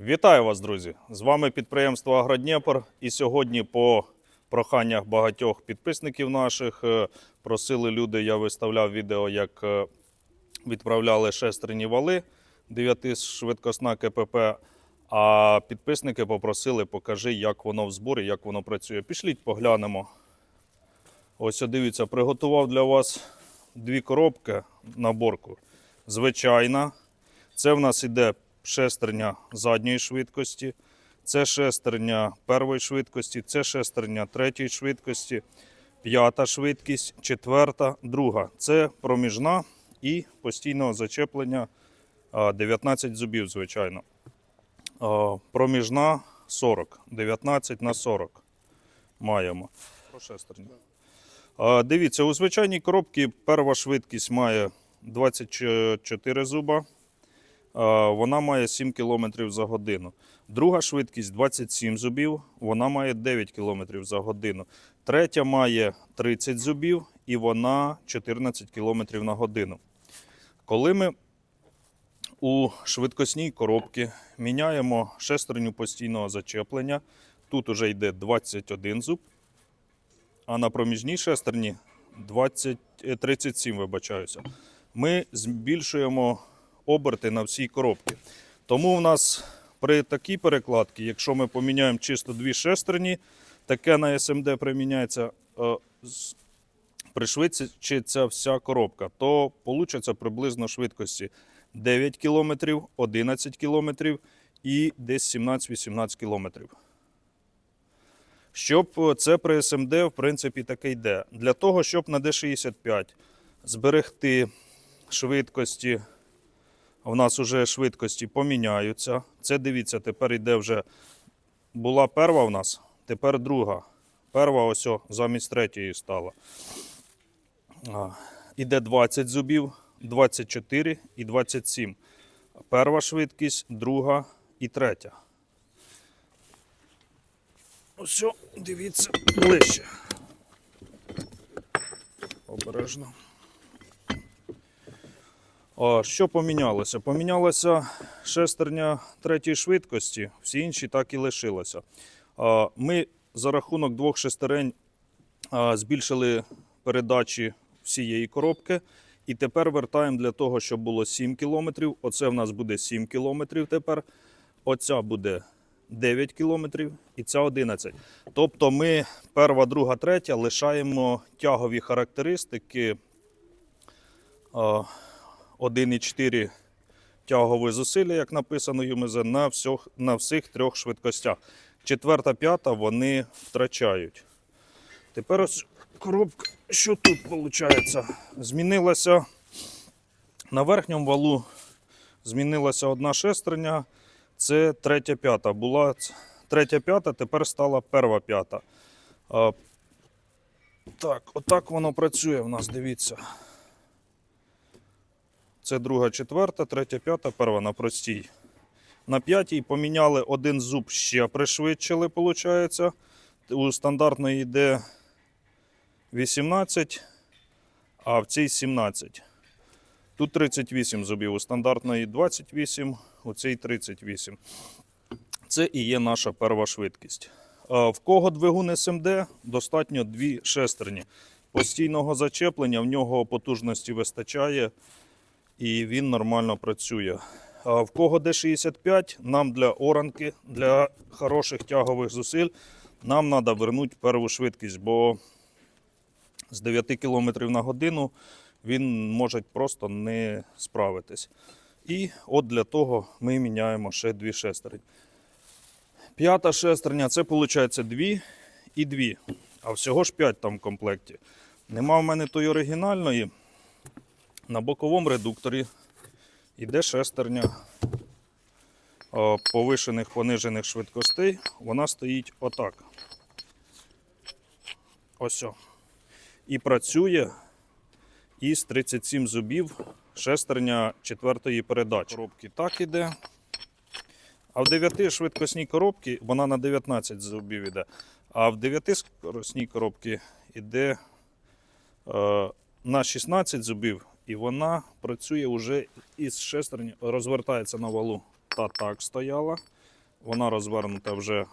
Вітаю вас, друзі! З вами підприємство Агродніпр. І сьогодні, по проханнях багатьох підписників наших, е, просили люди, я виставляв відео, як е, відправляли шестерні вали 9 швидкосна КПП. А підписники попросили, покажи, як воно в зборі, як воно працює. Пішліть, поглянемо. Ось дивіться, приготував для вас дві коробки наборку. Звичайна. Це в нас іде шестерня задньої швидкості, це шестерня першої швидкості, це шестерня третьої швидкості, п'ята швидкість, четверта, друга. Це проміжна і постійного зачеплення 19 зубів, звичайно. Проміжна 40, 19 на 40 маємо. Про шестерню. Дивіться, у звичайній коробці перша швидкість має 24 зуба. А, Вона має 7 км за годину. Друга швидкість 27 зубів, вона має 9 км за годину. Третя має 30 зубів і вона 14 км на годину. Коли ми у швидкосній коробці міняємо шестерню постійного зачеплення, тут уже йде 21 зуб, а на проміжній шестерні 20, е, 37, вибачаюся. Ми збільшуємо оберти на всій коробці. Тому в нас при такій перекладці, якщо ми поміняємо чисто дві шестерні, таке на SMD приміняється, е, пришвидшиться вся коробка, то вийде приблизно швидкості 9 км, 11 км і десь 17-18 км. Щоб е, це при SMD, в принципі, таке йде. Для того, щоб на D65 зберегти швидкості, у нас вже швидкості поміняються. Це дивіться, тепер йде вже. Була перша в нас, тепер друга. Перша ось замість третьої стала. Іде 20 зубів, 24 і 27. Перша швидкість, друга і третя. Ось, дивіться ближче. Обережно. Що помінялося? Помінялася шестерня третьої швидкості, всі інші так і лишилося. Ми за рахунок двох шестерень збільшили передачі всієї коробки. І тепер вертаємо для того, щоб було 7 км. Оце в нас буде 7 км тепер. Оця буде 9 км і ця 11. Тобто ми перша, друга, третя лишаємо тягові характеристики. А, 1,4 тягове зусилля, як написано ЮМЗ, на всіх, на всіх трьох швидкостях. Четверта, п'ята вони втрачають. Тепер ось коробка, що тут виходить? Змінилася на верхньому валу змінилася одна шестерня, це третя п'ята. Була третя п'ята, тепер стала перша п'ята. Так, отак воно працює в нас, дивіться. Це друга, четверта, третя, п'ята, перша на простій. На п'ятій поміняли один зуб, ще пришвидшили, виходить. У стандартної йде 18, а в цій 17. Тут 38 зубів, у стандартної 28, у цій 38. Це і є наша перша швидкість. В кого двигун СМД, достатньо дві шестерні. Постійного зачеплення, в нього потужності вистачає і він нормально працює. А в кого D65, нам для оранки, для хороших тягових зусиль, нам треба вернути перву швидкість, бо з 9 км на годину він може просто не справитись. І от для того ми міняємо ще дві шестерні. П'ята шестерня це виходить дві і дві. А всього ж 5 там в комплекті. Нема в мене тої оригінальної. На боковому редукторі йде шестерня повишених понижених швидкостей. Вона стоїть отак. Ось. о. І працює із 37 зубів шестерня четвертої передачі. Коробки так іде. А в 9 швидкосній коробці вона на 19 зубів іде. А в 9 скоростній коробці йде е, на 16 зубів, і вона працює вже із шестерні, розвертається на валу. Та так стояла. Вона розвернута вже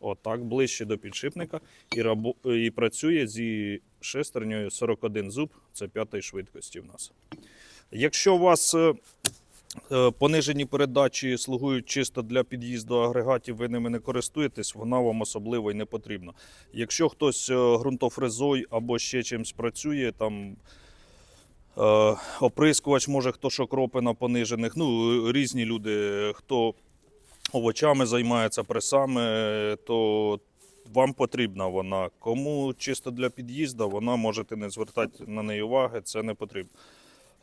отак, ближче до підшипника, і, рабо... і працює зі шестернею 41 зуб, це п'ятої швидкості в нас. Якщо у вас е, е, понижені передачі слугують чисто для під'їзду агрегатів, ви ними не користуєтесь, вона вам особливо і не потрібна. Якщо хтось е, ґрунтофрезою або ще чимось працює, там оприскувач, може хто шокропи на понижених, ну різні люди, хто овочами займається, пресами, то вам потрібна вона. Кому чисто для під'їзду, вона можете не звертати на неї уваги, це не потрібно.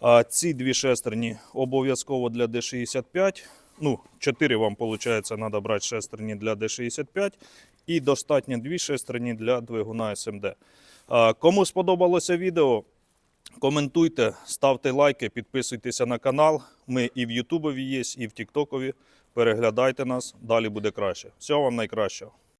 А ці дві шестерні обов'язково для D65. Ну, 4 вам, виходить, треба брати шестерні для D65 і достатньо дві шестерні для двигуна SMD. А, Кому сподобалося відео, коментуйте, ставте лайки, підписуйтеся на канал. Ми і в Ютубові є, і в Тіктокові. Переглядайте нас, далі буде краще. Всього вам найкращого.